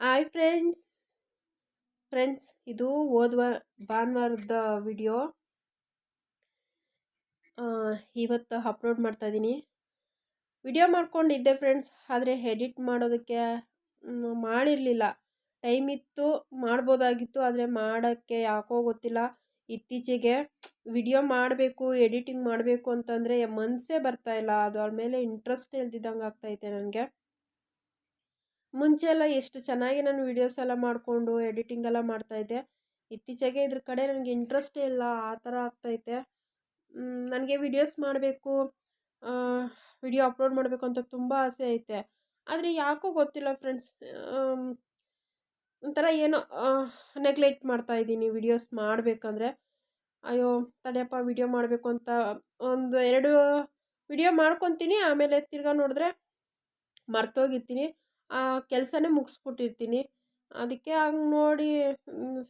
Hi friends friends ಇದು ಓದುವ ಭಾನುವಾರದ ವಿಡಿಯೋ ಇವತ್ತು ಅಪ್ಲೋಡ್ ಮಾಡ್ತಾ ಇದ್ದೀನಿ ವಿಡಿಯೋ ಮಾಡ್ಕೊಂಡಿದ್ದೆ ಫ್ರೆಂಡ್ಸ್ ಆದರೆ ಎಡಿಟ್ ಮಾಡೋದಕ್ಕೆ ಮಾಡಿರಲಿಲ್ಲ. ಟೈಮ್ ಇತ್ತು, ಮಾಡ್ಬೋದಾಗಿತ್ತು, ಆದರೆ ಮಾಡೋಕ್ಕೆ ಯಾಕೋ ಗೊತ್ತಿಲ್ಲ. ಇತ್ತೀಚೆಗೆ ವಿಡಿಯೋ ಮಾಡಬೇಕು ಎಡಿಟಿಂಗ್ ಮಾಡಬೇಕು ಅಂತಂದರೆ ಮನಸ್ಸೇ ಇಲ್ಲ. ಅದ್ರ ಮೇಲೆ ಇಂಟ್ರೆಸ್ಟ್ ಇಲ್ದಿದ್ದಂಗೆ ಆಗ್ತೈತೆ ನನಗೆ. ಮುಂಚೆ ಎಲ್ಲ ಎಷ್ಟು ಚೆನ್ನಾಗಿ ನಾನು ವೀಡಿಯೋಸ್ ಎಲ್ಲ ಮಾಡಿಕೊಂಡು ಎಡಿಟಿಂಗ್ ಎಲ್ಲ ಮಾಡ್ತಾಯಿದ್ದೆ ಇತ್ತೀಚೆಗೆ ಇದ್ರ ಕಡೆ ನನಗೆ ಇಂಟ್ರೆಸ್ಟೇ ಇಲ್ಲ, ಆ ಥರ ಆಗ್ತೈತೆ ನನಗೆ ವಿಡಿಯೋಸ್ ಮಾಡಬೇಕು ವಿಡಿಯೋ ಅಪ್ಲೋಡ್ ಮಾಡಬೇಕು ಅಂತ ತುಂಬ ಆಸೆ ಐತೆ. ಆದರೆ ಯಾಕೋ ಗೊತ್ತಿಲ್ಲ ಫ್ರೆಂಡ್ಸ್ ಒಂಥರ ಏನೋ ನೆಗ್ಲೆಕ್ಟ್ ಮಾಡ್ತಾ ಇದ್ದೀನಿ ವಿಡಿಯೋಸ್ ಮಾಡಬೇಕಂದ್ರೆ. ಅಯ್ಯೋ, ತಡೆಯಪ್ಪ ವಿಡಿಯೋ ಮಾಡಬೇಕು ಅಂತ ಒಂದು ಎರಡು ವಿಡಿಯೋ ಮಾಡ್ಕೊತೀನಿ, ಆಮೇಲೆ ತಿರ್ಗಾ ನೋಡಿದ್ರೆ ಮರ್ತೋಗಿರ್ತೀನಿ. ಕೆಲಸನೇ ಮುಗಿಸ್ಬಿಟ್ಟಿರ್ತೀನಿ ಅದಕ್ಕೆ ಹಂಗೆ ನೋಡಿ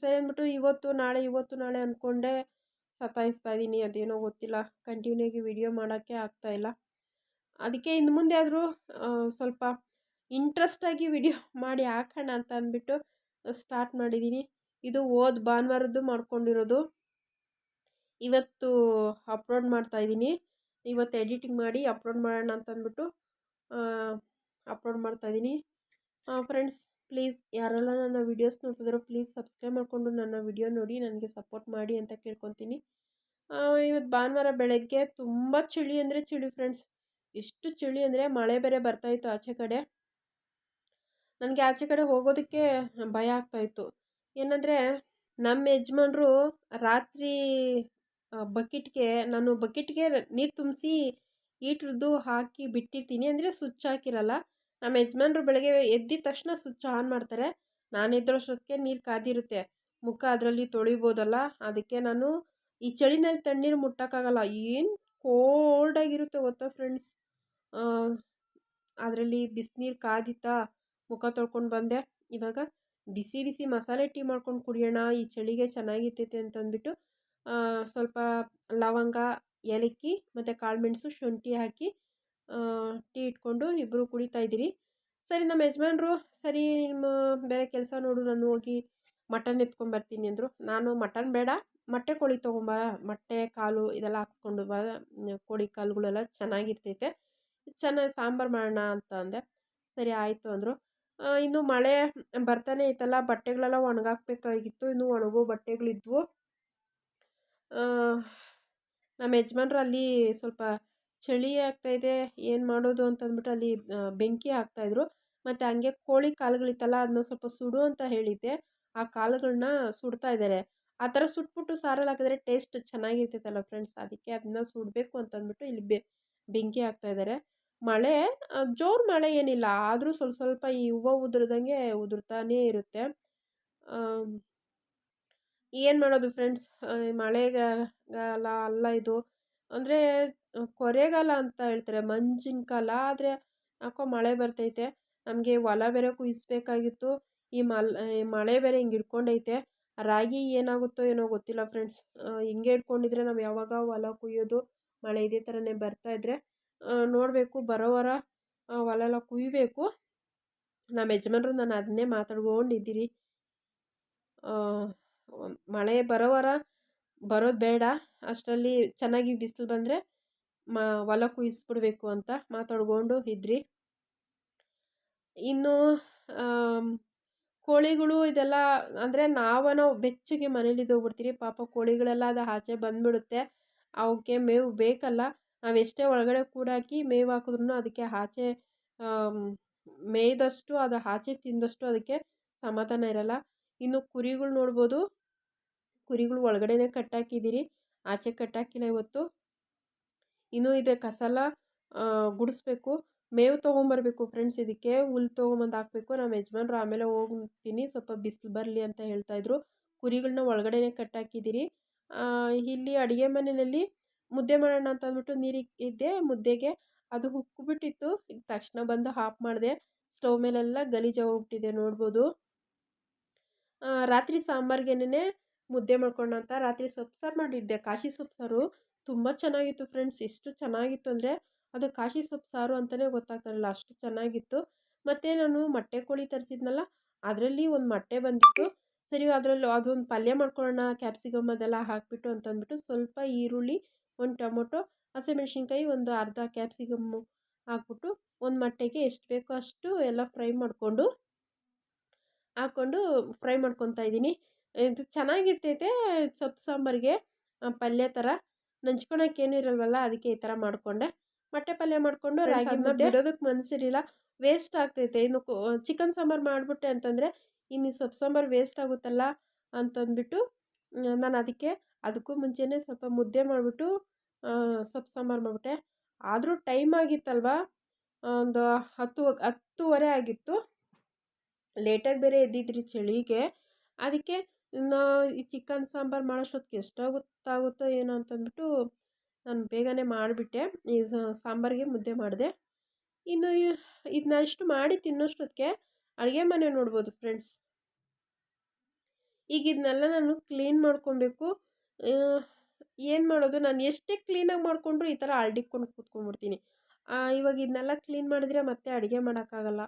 ಸರಿ ಅಂದ್ಬಿಟ್ಟು ಇವತ್ತು, ನಾಳೆ ಇವತ್ತು, ನಾಳೆ ಅಂದ್ಕೊಂಡೆ ಸತಾಯಿಸ್ತಾ ಇದ್ದೀನಿ ಅದೇನೋ ಗೊತ್ತಿಲ್ಲ. ಕಂಟಿನ್ಯೂಗಿ ವಿಡಿಯೋ ಮಾಡೋಕ್ಕೆ ಆಗ್ತಾಯಿಲ್ಲ ಅದಕ್ಕೆ ಇನ್ನು ಮುಂದೆ ಆದರೂ ಸ್ವಲ್ಪ ಇಂಟ್ರೆಸ್ಟಾಗಿ ವಿಡಿಯೋ ಮಾಡಿ ಹಾಕೋಣ ಅಂತ ಅಂದ್ಬಿಟ್ಟು ಸ್ಟಾರ್ಟ್ ಮಾಡಿದ್ದೀನಿ ಇದು ಓದ್ ಭಾನುವಾರದ್ದು ಮಾಡ್ಕೊಂಡಿರೋದು. ಇವತ್ತು ಅಪ್ಲೋಡ್ ಮಾಡ್ತಾ ಇದ್ದೀನಿ ಇವತ್ತು ಎಡಿಟಿಂಗ್ ಮಾಡಿ ಅಪ್ಲೋಡ್ ಮಾಡೋಣ ಅಂತ ಅಂದ್ಬಿಟ್ಟು ಅಪ್ಲೋಡ್ ಮಾಡ್ತಾ ಇದ್ದೀನಿ ಫ್ರೆಂಡ್ಸ್ ಪ್ಲೀಸ್ ಯಾರೆಲ್ಲ ನನ್ನ ವೀಡಿಯೋಸ್ ನೋಡ್ತಿದ್ದಾರೋ ಪ್ಲೀಸ್ ಸಬ್ಸ್ಕ್ರೈಬ್ ಮಾಡಿಕೊಂಡು ನನ್ನ ವಿಡಿಯೋ ನೋಡಿ, ನನಗೆ ಸಪೋರ್ಟ್ ಮಾಡಿ ಅಂತ ಕೇಳ್ಕೊತೀನಿ. ಇವತ್ತು ಭಾನುವಾರ ಬೆಳಗ್ಗೆ ತುಂಬ ಚಳಿ ಅಂದರೆ ಚಳಿ ಫ್ರೆಂಡ್ಸ್ ಎಷ್ಟು ಚಳಿ ಅಂದರೆ ಮಳೆ ಬೇರೆ ಬರ್ತಾಯಿತ್ತು ಆಚೆ ಕಡೆ. ನನಗೆ ಆಚೆ ಕಡೆ ಹೋಗೋದಕ್ಕೆ ಭಯ ಆಗ್ತಾಯಿತ್ತು ಏನಂದರೆ ನಮ್ಮ ಯಜಮಾನ್ರು ರಾತ್ರಿ ಬಕೆಟ್ಗೆ, ನಾನು ಬಕೆಟ್ಗೆ ನೀರು ತುಂಬಿಸಿ ಹೀಟ್ರದ್ದು ಹಾಕಿ ಬಿಟ್ಟಿರ್ತೀನಿ. ಅಂದರೆ ಸ್ವಿಚ್ ಹಾಕಿರಲ್ಲ. ನಮ್ಮ ಯಜಮಾನ್ರು ಬೆಳಗ್ಗೆ ಎದ್ದಿದ ತಕ್ಷಣ ಸ್ವಿಚ್ ಆನ್ ಮಾಡ್ತಾರೆ. ನಾನು ಎದ್ದೋಷ್ಟೊತ್ತಿಗೆ ನೀರು ಕಾದಿರುತ್ತೆ. ಮುಖ ಅದರಲ್ಲಿ ತೊಳಿಬೋದಲ್ಲ. ಅದಕ್ಕೆ ನಾನು ಈ ಚಳಿನಲ್ಲಿ ತಣ್ಣೀರು ಮುಟ್ಟೋಕ್ಕಾಗಲ್ಲ. ಏನು ಕೋಲ್ಡಾಗಿರುತ್ತೆ ಗೊತ್ತಾ ಫ್ರೆಂಡ್ಸ್ ಅದರಲ್ಲಿ ಬಿಸಿನೀರು ಕಾದಿತ್ತಾ ಮುಖ ತೊಳ್ಕೊಂಡು ಬಂದೆ. ಇವಾಗ ಬಿಸಿ ಬಿಸಿ ಮಸಾಲೆ ಟೀ ಮಾಡ್ಕೊಂಡು ಕುಡಿಯೋಣ. ಈ ಚಳಿಗೆ ಚೆನ್ನಾಗಿರ್ತೈತೆ ಅಂತಂದ್ಬಿಟ್ಟು ಸ್ವಲ್ಪ ಲವಂಗ ಏಲಕ್ಕಿ ಮತ್ತು ಕಾಳುಮೆಣಸು ಶುಂಠಿ ಹಾಕಿ ಟೀ ಇಟ್ಕೊಂಡು ಇಬ್ಬರು ಕುಡಿತಾ ಇದ್ದೀರಿ. ಸರಿ, ನಮ್ಮ ಯಜಮಾನ್ರು, ಸರಿ, ನಿಮ್ಮ ಬೇರೆ ಕೆಲಸ ನೋಡು, ನಾನು ಹೋಗಿ ಮಟನ್ ಎತ್ಕೊಂಬರ್ತೀನಿ ಅಂದರು. ನಾನು ಮಟನ್ ಬೇಡ, ಮೊಟ್ಟೆ ಕೋಳಿ ತೊಗೊಂಬ ಮೊಟ್ಟೆ ಕಾಲು ಇದೆಲ್ಲ ಹಾಕ್ಸ್ಕೊಂಡು ಬಾ ಕೋಳಿ ಕಾಲುಗಳೆಲ್ಲ ಚೆನ್ನಾಗಿರ್ತೈತೆ, ಚೆನ್ನಾಗಿ ಸಾಂಬಾರು ಮಾಡೋಣ ಅಂತ ಅಂದೆ. ಸರಿ, ಆಯಿತು ಅಂದರು. ಇನ್ನು ಮಳೆ ಬರ್ತಾನೆ ಇತ್ತಲ್ಲ ಬಟ್ಟೆಗಳೆಲ್ಲ ಒಣಗಾಕ್ಬೇಕಾಗಿತ್ತು, ಇನ್ನೂ ಒಣಗೋ ಬಟ್ಟೆಗಳಿದ್ವು. ನಮ್ಮ ಯಜಮಾನ್ರು ಅಲ್ಲಿ ಸ್ವಲ್ಪ ಚಳಿ ಆಗ್ತಾಯಿದೆ ಏನು ಮಾಡೋದು ಅಂತಂದ್ಬಿಟ್ಟು ಅಲ್ಲಿ ಬೆಂಕಿ ಹಾಕ್ತಾಯಿದ್ರು ಮತ್ತು ಹಂಗೆ ಕೋಳಿ ಕಾಲುಗಳಿತ್ತಲ್ಲ ಅದನ್ನ ಸ್ವಲ್ಪ ಸುಡು ಅಂತ ಹೇಳಿದ್ದೆ. ಆ ಕಾಲುಗಳನ್ನ ಸುಡ್ತಾ ಇದ್ದಾರೆ ಆ ಥರ ಸುಟ್ಬಿಟ್ಟು ಸಾರಲ್ಲಿ ಹಾಕಿದ್ರೆ ಟೇಸ್ಟ್ ಚೆನ್ನಾಗಿರ್ತೈತಲ್ಲ ಫ್ರೆಂಡ್ಸ್, ಅದಕ್ಕೆ ಅದನ್ನ ಸುಡಬೇಕು ಅಂತಂದ್ಬಿಟ್ಟು ಇಲ್ಲಿ ಬೆ, ಬೆಂಕಿ ಹಾಕ್ತಾಯಿದ್ದಾರೆ ಮಳೆ ಜೋರು ಮಳೆ ಏನಿಲ್ಲ, ಆದರೂ ಸ್ವಲ್ಪ ಸ್ವಲ್ಪ ಈ ಹೂವು ಉದುರ್ದಂಗೆ ಉದುರ್ತಾನೇ ಇರುತ್ತೆ. ಏನು ಮಾಡೋದು ಫ್ರೆಂಡ್ಸ್ ಮಳೆಗಾಲ ಅಲ್ಲ ಇದು. ಅಂದರೆ ಕೊರೆಗಾಲ ಅಂತ ಹೇಳ್ತಾರೆ, ಮಂಜಿನ ಕಾಲ. ಆದರೆ, ಯಾಕೋ ಮಳೆ ಬರ್ತೈತೆ. ನಮಗೆ ಹೊಲ ಬೇರೆ ಕುಯ್ಸ್ಬೇಕಾಗಿತ್ತು. ಈ ಮಲ್ ಮಳೆ ಬೇರೆ ಹಿಂಗೆ ಹಿಡ್ಕೊಂಡೈತೆ. ರಾಗಿ ಏನಾಗುತ್ತೋ ಏನೋ ಗೊತ್ತಿಲ್ಲ ಫ್ರೆಂಡ್ಸ್ ಹಿಂಗೆ ಹಿಡ್ಕೊಂಡಿದ್ರೆ ನಾವು ಯಾವಾಗ ಹೊಲ ಕುಯ್ಯೋದು? ಮಳೆ ಇದೇ ಥರನೇ ಬರ್ತಾಯಿದ್ರೆ ನೋಡಬೇಕು ಬರೋವರ ಹೊಲ ಎಲ್ಲ ಕುಯ್ಬೇಕು. ನಮ್ಮ ಯಜಮಾನ್ರು, ನಾನು ಅದನ್ನೇ ಮಾತಾಡ್ಕೊಂಡಿದ್ದೀರಿ ಮಳೆ ಬರೋವರ ಬರೋದು ಬೇಡ. ಅಷ್ಟರಲ್ಲಿ ಚೆನ್ನಾಗಿ ಬಿಸಿಲು ಬಂದರೆ ಮ ಹೊಲ ಕುಯ್ಸ್ಬಿಡ್ಬೇಕು ಅಂತ ಮಾತಾಡ್ಕೊಂಡು ಇದ್ರಿ. ಇನ್ನು ಕೋಳಿಗಳು ಇದೆಲ್ಲ ಅಂದರೆ ನಾವೇನೋ ಬೆಚ್ಚಗೆ ಮನೇಲಿ ಹೋಗ್ಬಿಡ್ತೀರಿ. ಪಾಪ ಕೋಳಿಗಳೆಲ್ಲ ಅದು ಆಚೆ ಬಂದುಬಿಡುತ್ತೆ. ಅವಕ್ಕೆ ಮೇವು ಬೇಕಲ್ಲ. ನಾವು ಎಷ್ಟೇ ಒಳಗಡೆ ಕೂಡಾಕಿ ಮೇವು ಹಾಕಿದ್ರೂ ಅದಕ್ಕೆ ಆಚೆ ಮೇಯ್ದಷ್ಟು ಅದು ಆಚೆ ತಿಂದಷ್ಟು ಅದಕ್ಕೆ ಸಮಾಧಾನ ಇರಲ್ಲ. ಇನ್ನು ಕುರಿಗಳು ನೋಡ್ಬೋದು. ಕುರಿಗಳು ಒಳಗಡೆನೇ ಕಟ್ಟಾಕಿದ್ದೀರಿ ಆಚೆ ಕಟ್ಟಾಕಿಲ್ಲ ಇವತ್ತು. ಇನ್ನು ಇದೆ ಕಸಲ ಗುಡಿಸ್ಬೇಕು. ಮೇವು ತೊಗೊಂಬರ್ಬೇಕು ಫ್ರೆಂಡ್ಸ್ ಇದಕ್ಕೆ. ಹುಲ್ಲು ತೊಗೊಂಬಂದು ಹಾಕಬೇಕು. ನಮ್ಮ ಯಜಮಾನ್ರು ಆಮೇಲೆ ಹೋಗ್ತೀನಿ. ಸ್ವಲ್ಪ ಬಿಸಿಲು ಬರಲಿ ಅಂತ ಹೇಳ್ತಾಯಿದ್ರು ಕುರಿಗಳನ್ನ ಒಳಗಡೆನೆ ಕಟ್ಟಾಕಿದ್ದೀರಿ ಇಲ್ಲಿ ಅಡುಗೆ ಮನೆಯಲ್ಲಿ ಮುದ್ದೆ ಮಾಡೋಣ ಅಂತ ಅಂದ್ಬಿಟ್ಟು ಇದ್ದೆ. ಮುದ್ದೆಗೆ ಅದು ಉಕ್ಕಿಬಿಟ್ಟಿತ್ತು ತಕ್ಷಣ ಬಂದು ಆಫ್ ಮಾಡಿದೆ. ಸ್ಟವ್ ಮೇಲೆಲ್ಲ ಗಲೀಜಾಗೋಗ್ಬಿಟ್ಟಿದೆ ನೋಡ್ಬೋದು. ರಾತ್ರಿ ಸಾಂಬಾರ್ಗೆನೆ ಮುದ್ದೆ ಮಾಡ್ಕೊಂಡು ಅಂತ ರಾತ್ರಿ ಸೊಪ್ಪು ಸಾರು ಮಾಡಿದ್ದೆ. ಕಾಶಿ ಸೊಪ್ಪು ಸಾರು ತುಂಬ ಚೆನ್ನಾಗಿತ್ತು ಫ್ರೆಂಡ್ಸ್. ಎಷ್ಟು ಚೆನ್ನಾಗಿತ್ತು ಅಂದರೆ ಅದು ಕಾಶಿ ಸೊಪ್ಪು ಸಾರು ಅಂತಲೇ ಗೊತ್ತಾಗ್ತಾಯಿರಲಿಲ್ಲ ಅಷ್ಟು ಚೆನ್ನಾಗಿತ್ತು. ಮತ್ತು ನಾನು ಮೊಟ್ಟೆ ಕೋಳಿ ತರಿಸಿದ್ನಲ್ಲ, ಅದರಲ್ಲಿ ಒಂದು ಮೊಟ್ಟೆ ಬಂದಿತ್ತು. ಸರಿ, ಅದರಲ್ಲಿ ಅದೊಂದು ಪಲ್ಯ ಮಾಡ್ಕೊಳ್ಳೋಣ, ಕ್ಯಾಪ್ಸಿಕಮ್ ಅದೆಲ್ಲ ಹಾಕಿಬಿಟ್ಟು ಅಂತಂದ್ಬಿಟ್ಟು ಸ್ವಲ್ಪ ಈರುಳ್ಳಿ, ಒಂದು ಟೊಮೊಟೊ, ಹಸಿಮೆಣ್ಸಿನ್ಕಾಯಿ, ಒಂದು ಅರ್ಧ ಕ್ಯಾಪ್ಸಿಕಮ್ಮು ಹಾಕ್ಬಿಟ್ಟು ಒಂದು ಮೊಟ್ಟೆಗೆ ಎಷ್ಟು ಬೇಕೋ ಅಷ್ಟು ಎಲ್ಲ ಫ್ರೈ ಮಾಡಿಕೊಂಡು ಹಾಕ್ಕೊಂಡು ಫ್ರೈ ಮಾಡ್ಕೊತಾ ಇದ್ದೀನಿ. ಇದು ಚೆನ್ನಾಗಿರ್ತೈತೆ ಸೊಪ್ಪು ಸಾಂಬಾರಿಗೆ. ಪಲ್ಯ ಥರ. ನಂಚ್ಕೊಳಕ್ಕೆ ಏನೂ ಇರಲ್ವಲ್ಲ ಅದಕ್ಕೆ ಈ ಥರ ಮಾಡಿಕೊಂಡೆ. ಮೊಟ್ಟೆ ಪಲ್ಯ ಮಾಡಿಕೊಂಡು ರಾಗಿ ಮುದ್ದೆ. ಇರೋದಕ್ಕೆ ಮನಸ್ಸಿರಲಿಲ್ಲ ವೇಸ್ಟ್ ಆಗ್ತೈತೆ. ಇನ್ನು ಚಿಕನ್ ಸಾಂಬಾರು ಮಾಡಿಬಿಟ್ಟೆ ಅಂತಂದರೆ ಇನ್ನು ಸೊಪ್ಪು ಸಾಂಬಾರು ವೇಸ್ಟ್ ಆಗುತ್ತಲ್ಲ ಅಂತಂದ್ಬಿಟ್ಟು ನಾನು ಅದಕ್ಕೆ ಅದಕ್ಕೂ ಮುಂಚೆನೇ ಸ್ವಲ್ಪ ಮುದ್ದೆ ಮಾಡಿಬಿಟ್ಟು ಸೊಪ್ಪು ಸಾಂಬಾರು ಮಾಡಿಬಿಟ್ಟೆ. ಆದರೂ ಟೈಮ್ ಆಗಿತ್ತಲ್ವ? ಒಂದು ಹತ್ತು ಹತ್ತುವರೆ ಆಗಿತ್ತು. ಲೇಟಾಗಿ ಬೇರೆ ಎದ್ದಿದ್ರಿ ಚಳಿಗೆ. ಅದಕ್ಕೆ ನಾ ಈ ಚಿಕನ್ ಸಾಂಬಾರು ಮಾಡೋಷ್ಟೊತ್ತಿಗೆ ಎಷ್ಟೊತ್ತಾಗುತ್ತೋ ಏನೋ ಅಂತಂದ್ಬಿಟ್ಟು ನಾನು ಬೇಗನೆ ಮಾಡಿಬಿಟ್ಟೆ. ಈ ಸಾಂಬಾರಿಗೆ ಮುದ್ದೆ ಮಾಡಿದೆ. ಇನ್ನು ಇದನ್ನ ಇಷ್ಟು ಮಾಡಿ ತಿನ್ನೋಷ್ಟೊತ್ತಿಗೆ ಅಡುಗೆ ಮನೆ ನೋಡ್ಬೋದು ಫ್ರೆಂಡ್ಸ್. ಈಗ ಇದನ್ನೆಲ್ಲ ನಾನು ಕ್ಲೀನ್ ಮಾಡ್ಕೊಬೇಕು. ಏನು ಮಾಡೋದು? ನಾನು ಎಷ್ಟೇ ಕ್ಲೀನಾಗಿ ಮಾಡಿಕೊಂಡ್ರು ಈ ಥರ ಅಲ್ಡಿಕ್ಕೊಂಡು ಕೂತ್ಕೊಂಡ್ಬಿಡ್ತೀನಿ. ಇವಾಗ ಇದನ್ನೆಲ್ಲ ಕ್ಲೀನ್ ಮಾಡಿದರೆ ಮತ್ತೆ ಅಡುಗೆ ಮಾಡೋಕ್ಕಾಗಲ್ಲ.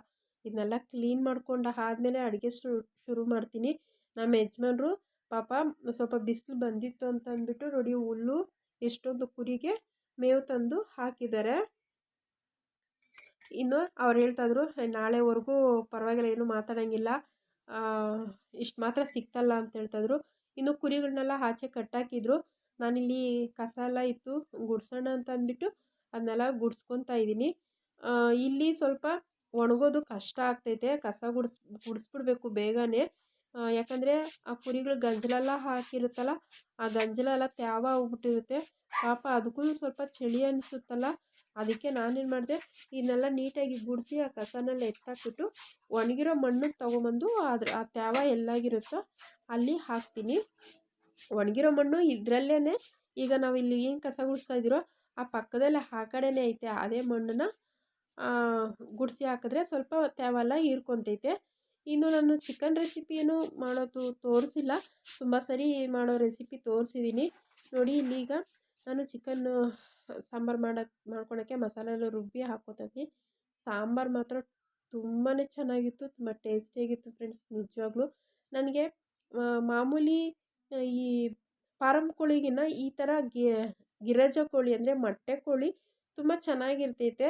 ಇದನ್ನೆಲ್ಲ ಕ್ಲೀನ್ ಮಾಡ್ಕೊಂಡು ಆದ್ಮೇಲೆ ಅಡುಗೆ ಶುರು ಮಾಡ್ತೀನಿ. ನಮ್ಮ ಯಜಮಾನ್ರು, ಪಾಪ, ಸ್ವಲ್ಪ ಬಿಸಿಲು ಬಂದಿತ್ತು ಅಂತ ಅಂದ್ಬಿಟ್ಟು ನೋಡಿ ಹುಲ್ಲು ಎಷ್ಟೊಂದು ಕುರಿಗೆ ಮೇವು ತಂದು ಹಾಕಿದ್ದಾರೆ. ಇನ್ನು ಅವ್ರು ಹೇಳ್ತಾಯಿದ್ರು ನಾಳೆವರೆಗೂ ಪರವಾಗಿಲ್ಲ, ಏನು ಮಾತಾಡೋಂಗಿಲ್ಲ. ಇಷ್ಟು ಮಾತ್ರ ಸಿಕ್ತಲ್ಲ ಅಂತ ಹೇಳ್ತಾಯಿದ್ರು ಇನ್ನು ಕುರಿಗಳನ್ನೆಲ್ಲ ಆಚೆ ಕಟ್ಟಾಕಿದ್ರು. ನಾನಿಲ್ಲಿ ಕಸ ಎಲ್ಲ ಇತ್ತು, ಗುಡ್ಸೋಣ ಅಂತ ಅಂದ್ಬಿಟ್ಟು ಅದನ್ನೆಲ್ಲ ಗುಡ್ಸ್ಕೊತಾ ಇದ್ದೀನಿ. ಇಲ್ಲಿ ಸ್ವಲ್ಪ ಒಣಗೋದು ಕಷ್ಟ ಆಗ್ತೈತೆ, ಕಸ ಗುಡ್ಸ್, ಗುಡಿಸ್ಬಿಡ್ಬೇಕು ಬೇಗನೆ. ಯಾಕಂದರೆ ಆ ಕುರಿಗಳು ಗಂಜಲೆಲ್ಲ ಹಾಕಿರುತ್ತಲ್ಲ, ಆ ಗಂಜಲೆಲ್ಲ ತ್ಯಾವ ಹೋಗ್ಬಿಟ್ಟಿರುತ್ತೆ ಪಾಪ ಅದಕ್ಕೂ ಸ್ವಲ್ಪ ಚಳಿ ಅನಿಸುತ್ತಲ್ಲ, ಅದಕ್ಕೆ ನಾನೇನು ಮಾಡಿದೆ, ಇದನ್ನೆಲ್ಲ ನೀಟಾಗಿ ಗುಡಿಸಿ ಆ ಕಸನೆಲ್ಲ ಎತ್ತಾಕ್ಬಿಟ್ಟು ಒಣಗಿರೋ ಮಣ್ಣು ತೊಗೊಂಬಂದು ಅದ್ರ, ಆ ತ್ಯಾವ ಎಲ್ಲಾಗಿರುತ್ತೋ ಅಲ್ಲಿ ಹಾಕ್ತೀನಿ. ಒಣಗಿರೋ ಮಣ್ಣು ಇದರಲ್ಲೇ ಈಗ ನಾವು ಇಲ್ಲಿ ಏನು ಕಸ ಗುಡಿಸ್ತಾ ಇದ್ದೀರೋ, ಆ ಪಕ್ಕದಲ್ಲೇ ಆ ಕಡೆನೇ ಐತೆ, ಅದೇ ಮಣ್ಣನ್ನು ಗುಡಿಸಿ ಹಾಕಿದ್ರೆ ಸ್ವಲ್ಪ ತ್ಯಾವೆಲ್ಲ ಹೀರ್ಕೊತೈತೆ. ಇನ್ನು ನಾನು ಚಿಕನ್ ರೆಸಿಪಿಯನ್ನು ಮಾಡೋದು ತೋರಿಸಿಲ್ಲ. ತುಂಬ ಸರಿ ಮಾಡೋ ರೆಸಿಪಿ ತೋರಿಸಿದ್ದೀನಿ ನೋಡಿ, ಇಲ್ಲೀಗ ನಾನು ಚಿಕನ್ನು ಸಾಂಬಾರು ಮಾಡೋಕ್ಕೆ ಮಾಡ್ಕೊಳಕ್ಕೆ ಮಸಾಲೆ ಎಲ್ಲ ರುಬ್ಬಿ ಹಾಕೋತೀನಿ ಸಾಂಬಾರು ಮಾತ್ರ ತುಂಬಾ ಚೆನ್ನಾಗಿತ್ತು, ತುಂಬ ಟೇಸ್ಟಿಯಾಗಿತ್ತು ಫ್ರೆಂಡ್ಸ್ ನಿಜವಾಗ್ಲೂ. ನನಗೆ ಮಾಮೂಲಿ ಈ ಫಾರಮ್ ಕೋಳಿಗಿನ್ನ ಈ ಥರ ಗಿರಜ ಕೋಳಿ ಅಂದರೆ ಮೊಟ್ಟೆ ಕೋಳಿ ತುಂಬ ಚೆನ್ನಾಗಿರ್ತೈತೆ.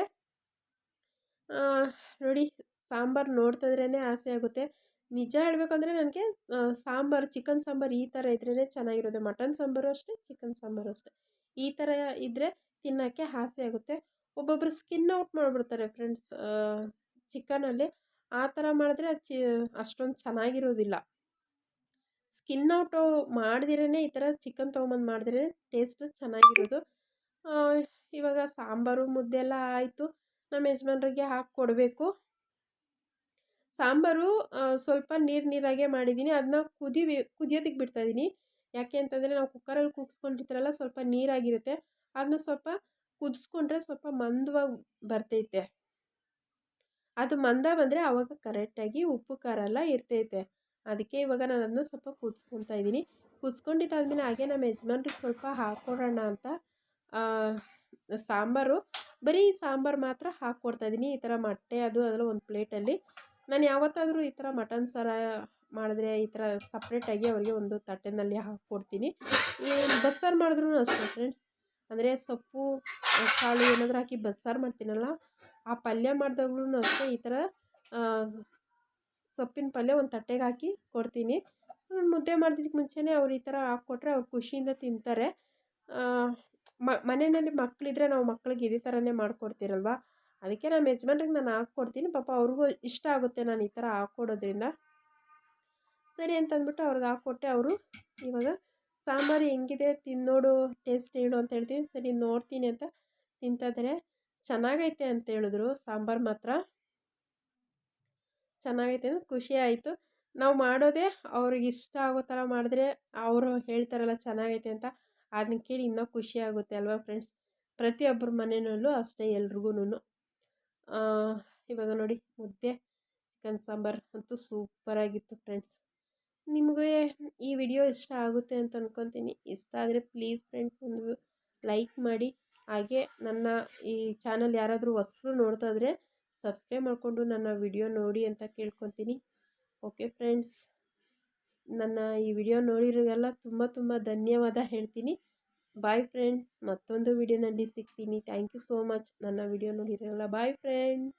ನೋಡಿ ಸಾಂಬಾರು ನೋಡ್ತಿದ್ರೇ ಆಸೆ ಆಗುತ್ತೆ. ನಿಜ ಹೇಳಬೇಕಂದ್ರೆ ನನಗೆ ಸಾಂಬಾರು, ಚಿಕನ್ ಸಾಂಬಾರು ಈ ಥರ ಇದ್ರೇ ಚೆನ್ನಾಗಿರೋದು. ಮಟನ್ ಸಾಂಬಾರು ಅಷ್ಟೇ, ಚಿಕನ್ ಸಾಂಬಾರು ಅಷ್ಟೇ. ಈ ಥರ ಇದ್ದರೆ ತಿನ್ನೋಕ್ಕೆ ಆಸೆ ಆಗುತ್ತೆ. ಒಬ್ಬೊಬ್ಬರು ಸ್ಕಿನ್ ಔಟ್ ಮಾಡಿಬಿಡ್ತಾರೆ ಫ್ರೆಂಡ್ಸ್ ಚಿಕನಲ್ಲಿ. ಆ ಥರ ಮಾಡಿದ್ರೆ ಚಿ, ಅಷ್ಟೊಂದು ಚೆನ್ನಾಗಿರೋದಿಲ್ಲ. ಸ್ಕಿನ್ ಔಟು ಮಾಡ್ದಿರೇ ಈ ಥರ ಚಿಕನ್ ತೊಗೊಂಬಂದು ಮಾಡಿದ್ರೆ ಟೇಸ್ಟು ಚೆನ್ನಾಗಿರೋದು. ಇವಾಗ ಸಾಂಬಾರು ಮುದ್ದೆ ಎಲ್ಲ ಆಯಿತು. ನಮ್ಮ ಯಜಮಾನ್ರಿಗೆ ಹಾಕಿ ಕೊಡಬೇಕು. ಸಾಂಬಾರು ಸ್ವಲ್ಪ ನೀರು ನೀರಾಗೆ ಮಾಡಿದ್ದೀನಿ ಅದನ್ನ ಕುದಿ ಕುದಿಯೋದಕ್ಕೆ ಬಿಡ್ತಾಯಿದ್ದೀನಿ ಯಾಕೆ ಅಂತಂದರೆ ನಾವು ಕುಕ್ಕರಲ್ಲಿ ಕೂಗಿಸ್ಕೊಂಡಿರ್ತಾರಲ್ಲ ಸ್ವಲ್ಪ ನೀರಾಗಿರುತ್ತೆ. ಅದನ್ನ ಸ್ವಲ್ಪ ಕುದಿಸ್ಕೊಂಡ್ರೆ ಸ್ವಲ್ಪ ಮಂದವಾಗಿ ಬರ್ತೈತೆ. ಅದು ಮಂದ ಬಂದರೆ ಆವಾಗ ಕರೆಕ್ಟಾಗಿ ಉಪ್ಪು, ಖಾರ ಎಲ್ಲ ಇರ್ತೈತೆ. ಅದಕ್ಕೆ ಇವಾಗ ನಾನು ಅದನ್ನ ಸ್ವಲ್ಪ ಕುದಿಸ್ಕೊತಾ ಇದ್ದೀನಿ ಕುದಿಸ್ಕೊಂಡಿದ್ದಾದ್ಮೇಲೆ ಹಾಗೆ ನಮ್ಮ ಯಜಮಾನ್ರಿಗೆ ಸ್ವಲ್ಪ ಹಾಕ್ಕೊಡೋಣ ಅಂತ ಸಾಂಬಾರು. ಬರೀ ಸಾಂಬಾರು ಮಾತ್ರ ಹಾಕ್ಕೊಡ್ತಾಯಿದ್ದೀನಿ ಈ ಥರ ಮೊಟ್ಟೆ ಅದು ಅದೆಲ್ಲ ಒಂದು ಪ್ಲೇಟಲ್ಲಿ. ನಾನು ಯಾವತ್ತಾದರೂ ಈ ಥರ ಮಟನ್ ಸಾರ ಮಾಡಿದ್ರೆ ಈ ಥರ ಸಪ್ರೇಟಾಗಿ ಅವರಿಗೆ ಒಂದು ತಟ್ಟೆನಲ್ಲಿ ಹಾಕ್ಕೊಡ್ತೀನಿ ಬಸ್ಸಾರು ಮಾಡಿದ್ರೂ ಅಷ್ಟೇ ಫ್ರೆಂಡ್ಸ್ ಅಂದರೆ ಸೊಪ್ಪು, ಕಾಳು ಏನಾದರೂ ಹಾಕಿ ಬಸ್ಸಾರು ಮಾಡ್ತೀನಲ್ಲ, ಆ ಪಲ್ಯ ಮಾಡಿದಾಗ್ಲೂ ಅಷ್ಟೇ ಈ ಥರ ಸೊಪ್ಪಿನ ಪಲ್ಯ ಒಂದು ತಟ್ಟೆಗೆ ಹಾಕಿ ಕೊಡ್ತೀನಿ. ಮುದ್ದೆ ಮಾಡೋದಕ್ಕೆ ಮುಂಚೆನೇ ಅವ್ರು ಈ ಥರ ಹಾಕ್ಕೊಟ್ರೆ ಅವ್ರು ಖುಷಿಯಿಂದ ತಿಂತಾರೆ. ಮನೆಯಲ್ಲಿ ಮಕ್ಕಳಿದ್ರೆ ನಾವು ಮಕ್ಳಿಗೆ ಇದೇ ಥರನೇ ಮಾಡಿಕೊಡ್ತೀರಲ್ವ? ಅದಕ್ಕೆ ನಮ್ಮ ಯಜಮಾನ್ರಿಗೆ ನಾನು ಹಾಕ್ಕೊಡ್ತೀನಿ ಪಾಪ ಅವ್ರಿಗೂ ಇಷ್ಟ ಆಗುತ್ತೆ ನಾನು ಈ ಥರ ಹಾಕ್ಕೊಡೋದ್ರಿಂದ ಸರಿ ಅಂತಂದ್ಬಿಟ್ಟು ಅವ್ರಿಗೆ ಹಾಕ್ಕೊಟ್ಟೆ ಅವರು. ಇವಾಗ ಸಾಂಬಾರು ಹೆಂಗಿದೆ ತಿನ್ನೋಡು, ಟೇಸ್ಟ್ ಹೇಳು ಅಂತ ಹೇಳ್ತೀನಿ. ಸರಿ ನೋಡ್ತೀನಿ ಅಂತ ತಿಂತಿದ್ರೆ ಚೆನ್ನಾಗೈತೆ ಅಂತ ಹೇಳಿದ್ರು ಸಾಂಬಾರು ಮಾತ್ರ. ಚೆನ್ನಾಗೈತೆ ಅಂತ ಖುಷಿ ಆಯಿತು. ನಾವು ಮಾಡೋದೇ ಅವ್ರಿಗೆ ಇಷ್ಟ ಆಗೋ ಥರ ಮಾಡಿದ್ರೆ ಅವರು ಹೇಳ್ತಾರಲ್ಲ ಚೆನ್ನಾಗೈತೆ ಅಂತ. ಅದನ್ನ ಕೇಳಿ ಇನ್ನೂ ಖುಷಿ ಆಗುತ್ತೆ ಅಲ್ವಾ ಫ್ರೆಂಡ್ಸ್? ಪ್ರತಿಯೊಬ್ಬರ ಮನೆಯಲ್ಲೂ ಅಷ್ಟೇ ಎಲ್ರಿಗೂ ಇವಾಗ ನೋಡಿ ಮುದ್ದೆ, ಚಿಕನ್ ಸಾಂಬಾರು ಅಂತೂ ಸೂಪರಾಗಿತ್ತು ಫ್ರೆಂಡ್ಸ್. ನಿಮಗೆ ಈ ವಿಡಿಯೋ ಇಷ್ಟ ಆಗುತ್ತೆ ಅಂತ ಅಂದ್ಕೊತೀನಿ ಇಷ್ಟ ಆದರೆ ಪ್ಲೀಸ್ ಫ್ರೆಂಡ್ಸ್ ಒಂದು ಲೈಕ್ ಮಾಡಿ. ಹಾಗೆ ನನ್ನ ಈ ಚಾನಲ್ ಯಾರಾದರೂ ಹೊಸರು ನೋಡ್ತಾ ಇದ್ರೆ ಸಬ್ಸ್ಕ್ರೈಬ್ ಮಾಡಿಕೊಂಡು ನನ್ನ ವಿಡಿಯೋ ನೋಡಿ ಅಂತ ಕೇಳ್ಕೊತೀನಿ. Okay friends. ನನ್ನ ಈ ವಿಡಿಯೋ ನೋಡಿರೋರಿಗೆಲ್ಲ ತುಂಬ ತುಂಬ ಧನ್ಯವಾದ ಹೇಳ್ತೀನಿ. ಬಾಯ್ ಫ್ರೆಂಡ್ಸ್ ಮತ್ತೊಂದು ವಿಡಿಯೋನಲ್ಲಿ ಸಿಗ್ತೀನಿ. ಥ್ಯಾಂಕ್ ಯು ಸೋ ಮಚ್ ನನ್ನ ವಿಡಿಯೋ ನೋಡಿರೋಲ್ಲ ಬಾಯ್ ಫ್ರೆಂಡ್ಸ್